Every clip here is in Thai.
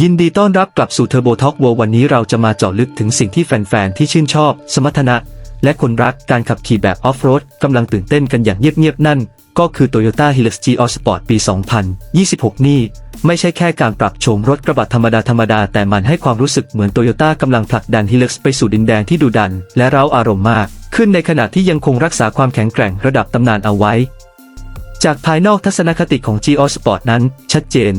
ยินดีต้อนรับกลับสู่ Turbo Talk World วันนี้เราจะมาเจาะลึกถึงสิ่งที่แฟน ๆ ที่ชื่นชอบ สมรรถนะ และคนรักการขับขี่แบบออฟโรดกำลังตื่นเต้นกันอย่างเงียบ ๆ นั่น ก็คือ Toyota Hilux GR Sport ปี 2026 นี่ ไม่ใช่แค่การปรับโฉมรถกระบะธรรมดา ธรรมดาๆแต่มันให้ความรู้สึกเหมือนโตโยต้ากำลังผลักดัน Hilux ไปสู่ดินแดนที่ดุดัน และเร้าอารมณ์มาก ขึ้นในขณะที่ยังคงรักษาความแข็งแกร่งระดับตำนานเอาไว้จากภายนอกทัศนคติของ g o Sport นั้น ชัดเจน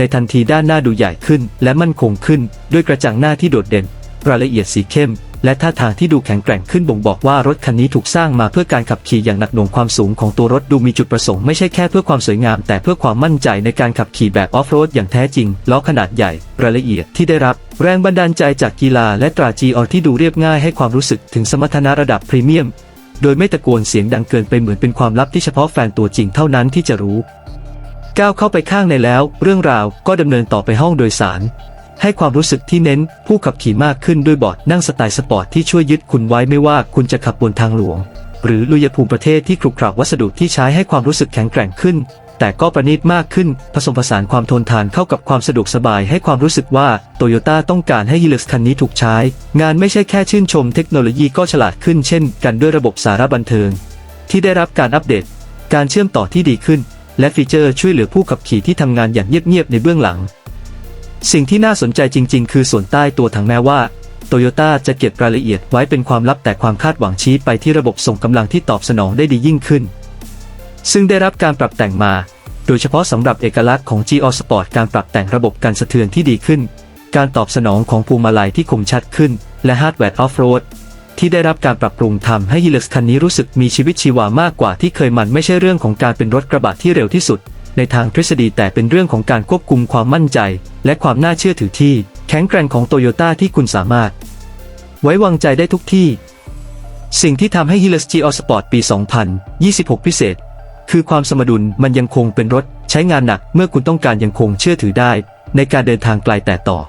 ในทันทีด้านหน้าดูใหญ่ขึ้น และมั่นคงขึ้น ด้วยกระจังหน้าที่โดดเด่น รายละเอียดสีเข้ม และท่าทางที่ดูแข็งแกร่งขึ้นบ่งบอกว่ารถคันนี้ถูกสร้างมาเพื่อการขับขี่อย่างหนักหน่วงความสูงของตัวรถดูมีจุดประสงค์ไม่ใช่แค่เพื่อความสวยงาม แต่เพื่อความมั่นใจในการขับขี่แบบออฟโรดอย่างแท้จริงล้อขนาดใหญ่ รายละเอียดที่ได้รับ แรงบันดาลใจจากกีฬาและตรา g o ที่ดูเรียบง่ายให้ความรู้สึกถึงสมรรถนะระดับพรีเมียมโดยไม่ตะโกนเสียงดังเกินไปเหมือนเป็นความลับที่เฉพาะแฟนตัวจริงเท่านั้นที่จะรู้ ก้าวเข้าไปข้างในแล้ว เรื่องราวก็ดำเนินต่อไปห้องโดยสาร ให้ความรู้สึกที่เน้นผู้ขับขี่มากขึ้นด้วยเบาะนั่งสไตล์สปอร์ตที่ช่วยยึดคุณไว้ไม่ว่าคุณจะขับบนทางหลวง หรือลุยภูมิประเทศที่ครุขระวัสดุที่ใช้ให้ความรู้สึกแข็งแกร่งขึ้น แต่ก็ประณีตมากขึ้น ผสมผสานความทนทานเข้ากับความสะดวกสบายให้ความรู้สึกว่าโตโยต้าต้องการให้ Hilux คันนี้ถูกใช้ งานไม่ใช่แค่ชื่นชมเทคโนโลยีก็ฉลาดขึ้นเช่น กันด้วยระบบสารบันเทิง ที่ได้รับการอัปเดต การเชื่อมต่อที่ดีขึ้น และฟีเจอร์ช่วยเหลือผู้ขับขี่ที่ทำงานอย่างเงียบๆในเบื้องหลัง สิ่งที่น่าสนใจจริง ๆ คือส่วนใต้ตัวถังแม้ว่าโตโยต้าจะเก็บรายละเอียดไว้เป็นความลับแต่ความคาดหวังชี้ไปที่ระบบส่งกำลังที่ตอบสนองได้ดียิ่งขึ้น ซึ่งได้รับการปรับแต่งมา โดยเฉพาะสำหรับเอกลักษณ์ของ GO Sport การปรับแต่งระบบการสะเทือนที่ดีขึ้น การตอบสนองของพวงมาลัยที่คมชัดขึ้น และฮาร์ดแวร์ออฟโรด ที่ได้รับการปรับปรุงทำให้ Hilux คันนี้รู้สึกมีชีวิตชีวามากกว่าที่เคยมันไม่ใช่เรื่องของการเป็นรถกระบะที่เร็วที่สุด ในทางทฤษฎีแต่เป็นเรื่องของการควบคุมความมั่นใจ และความน่าเชื่อถือที่ แข็งแกร่งของโตโยต้าที่คุณสามารถ ไว้วางใจได้ทุกที่ สิ่งที่ทำให้ Hilux GR Sport ปี 2026 พิเศษ คือความสมดุลมันยังคงเป็นรถใช้งานหนักเมื่อคุณต้องการยังคงเชื่อถือได้ ในการเดินทางไกลแต่ต่อ